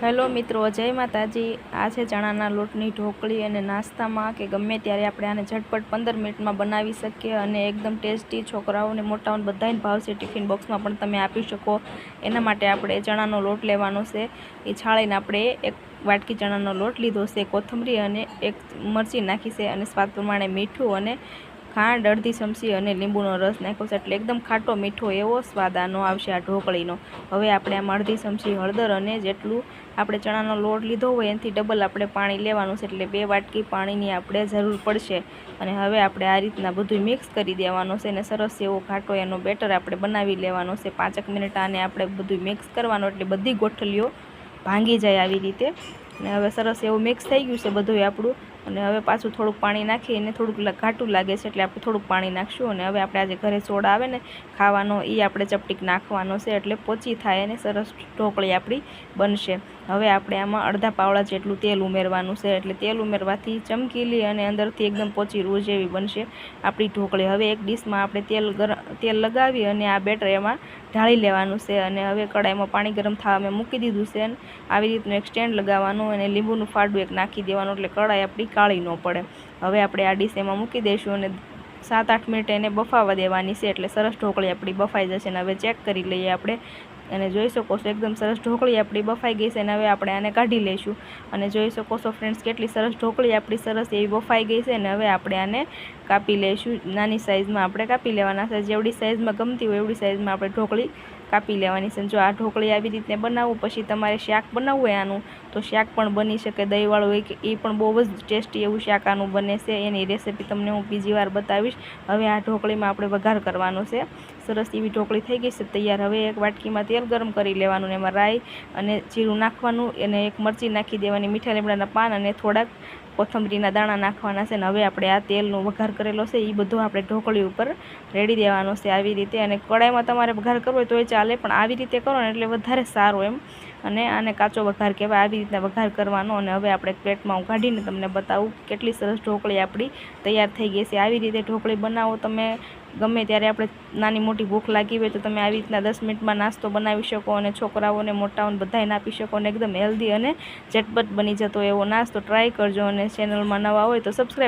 Hello મિત્રો, જય માતાજી. આ છે ચણાના લોટની ઢોકળી અને નાસ્તામાં કે ગમે ત્યારે આપણે આને ઝટપટ પંદર મિનિટમાં બનાવી શકીએ અને એકદમ ટેસ્ટી છોકરાઓને મોટાઓને બધાને ભાવશે ટિફિન બોક્સમાં પણ તમે આપી શકો. એના માટે આપણે ચણાનો લોટ લેવાનો છે. એ છાળીને આપણે એક વાટકી ચણાનો લોટ લીધો છે. કોથમરી અને એક મરચી નાખી છે અને સ્વાદ પ્રમાણે મીઠું અને ખાંડ, અડધી ચમચી અને લીંબુનો રસ નાખ્યો છે. એટલે એકદમ ખાટો મીઠો એવો સ્વાદ આનો આવશે આ ઢોકળીનો. હવે આપણે આમાં અડધી ચમચી હળદર અને જેટલું આપણે ચણાનો લોટ લીધો હોય એનાથી ડબલ આપણે પાણી લેવાનું છે. એટલે બે વાટકી પાણીની આપણે જરૂર પડશે. અને હવે આપણે આ રીતના બધું મિક્સ કરી દેવાનું છે. અને સરસ એવો ખાટો એનો બેટર આપણે બનાવી લેવાનો છે. પાંચેક મિનિટ આને આપણે બધું મિક્સ કરવાનું. એટલે બધી ગોઠલીઓ ભાંગી જાય આવી રીતે. અને હવે સરસ એવું મિક્સ થઈ ગયું છે બધું આપણું. અને હવે પાછું થોડુંક પાણી નાખી અને થોડુંક ઘાટું લાગે છે એટલે આપણે થોડુંક પાણી નાખશું અને હવે આપણે આજે ઘરે સોડા આવે ને ખાવાનો એ આપણે ચપટીક નાખવાનો છે એટલે પોચી થાય અને સરસ ઢોકળી આપણી બનશે. હવે આપણે આમાં અડધા પાવડા જેટલું તેલ ઉમેરવાનું છે એટલે તેલ ઉમેરવાથી ચમકીલી અને અંદરથી એકદમ પોચી રોજ જેવી બનશે આપણી ઢોકળી. હવે એક ડીશમાં આપણે તેલ તેલ લગાવી અને આ બેટર એમાં ઢાળી લેવાનું છે અને હવે કડાઈમાં પાણી ગરમ થવા મેં મૂકી દીધું છે અને આવી રીતનું એક સ્ટેન્ડ લગાવવાનું અને લીંબુનું ફાડું એક નાખી દેવાનું એટલે કડાઈ આપણી કાળી ન પડે. હવે આપણે આ ડીશ એમાં મૂકી દઈશું અને સાત આઠ મિનિટ એને બફાવા દેવાની છે એટલે સરસ ઢોકળી આપણી બફાઈ જશે અને હવે ચેક કરી લઈએ આપણે. અને જોઈ શકો છો એકદમ સરસ ઢોકળી આપણી બફાઈ ગઈ છે અને હવે આપણે આને કાઢી લઈશું. અને જોઈ શકો છો ફ્રેન્ડ્સ કેટલી સરસ ઢોકળી આપણી સરસ એવી બફાઈ ગઈ છે અને હવે આપણે આને કાપી લઈશું. નાની સાઇઝમાં આપણે કાપી લેવાના છે. જેવડી સાઇઝમાં ગમતી હોય એવડી સાઇઝમાં આપણે ઢોકળી કાપી લેવાની છે. જો આ ઢોકળી આવી રીતે બનાવવું પછી તમારે શાક બનાવવું હોય આનું, તો શાક પણ બની શકે. દહીંવાળું હોય કે એ પણ બહુ જ ટેસ્ટી એવું શાક આનું બને છે. એની રેસીપી તમને હું બીજી વાર બતાવીશ. હવે આ ઢોકળીમાં આપણે વઘાર કરવાનો છે. સરસ એવી ઢોકળી થઈ ગઈ છે. તૈયાર હવે એક વાટકીમાં તેલ ગરમ કરી લેવાનું એમાં રાઈ અને જીરું નાખવાનું. અને એક મરચી નાખી દેવાની, મીઠા લીમડાના પાન અને થોડાક કોથમરીના દાણા નાખવાના છે ને હવે આપણે આ તેલનો વઘાર કરેલો છે એ બધો આપણે ઢોકળી ઉપર રેડી દેવાનો છે આવી રીતે. અને કડાઈમાં તમારે વઘાર કરવો હોય તો એ ચાલે, પણ આવી રીતે કરો ને એટલે વધારે સારું એમ. અને આને કાચો વઘાર કહેવાય, આવી રીતના વઘાર કરવાનો. અને હવે આપણે પ્લેટમાં હું કાઢીને તમને બતાવું કેટલી સરસ ઢોકળી આપણી તૈયાર થઈ ગઈ છે. આવી રીતે ઢોકળી બનાવો તમે. ગમે ત્યારે આપણે નાની મોટી ભૂખ લાગી હોય તો તમે આવી રીતના દસ મિનિટમાં નાસ્તો બનાવી શકો અને છોકરાઓને મોટાઓને બધાને આપી શકો અને એકદમ હેલ્ધી અને ઝટપટ બની જતો એવો નાસ્તો ટ્રાય કરજો અને ચેનલમાં નવા હોય તો સબસ્ક્રાઈબ